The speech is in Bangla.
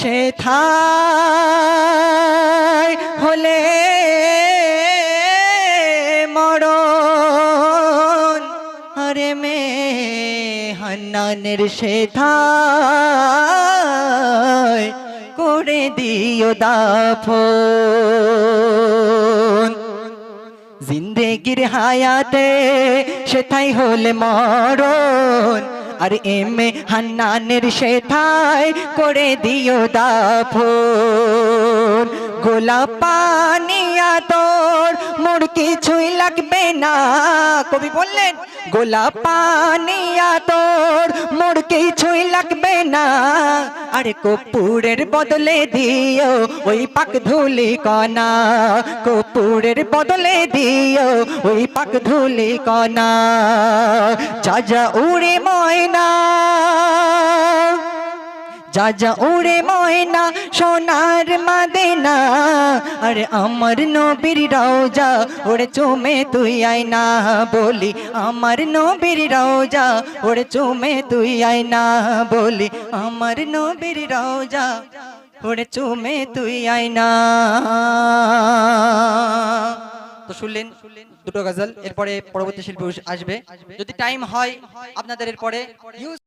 সে থাই হলে মরণ। আরে মে হান্নানের সে থাই করে দিও দাফন। জিন্দেগির হায়াতে সেথাই হলে মরণ। আর এমে হান্নানের শেঠায় করে দিও দাফন। গোলাপানিয়া তো কিছুই লাগবে না। কবি বললেন, গোলাপ পানিয়া তোর মোর কিছুই লাগবে না। আরে কপুরের বদলে দিও ওই পাক ধুলি কনা কপুরের বদলে দিও ওই পাক ধুলি কনা যা যা উড়ে ময়না যা যা উড়ে ময়না সোনার মাদেনা আরে আমার নবীর রওজা ওরে চুমে তুই আয়না বলি আমার নবীর রওজা ওরে চুমে তুই আয়না বলি আমার নবীর রওজা ওরে চুমে তুই আয়না তো শুনলেন দুটো গজল, এরপরে পরবর্তী শিল্পী আসবে। যদি টাইম হয়, আপনাদের এরপরে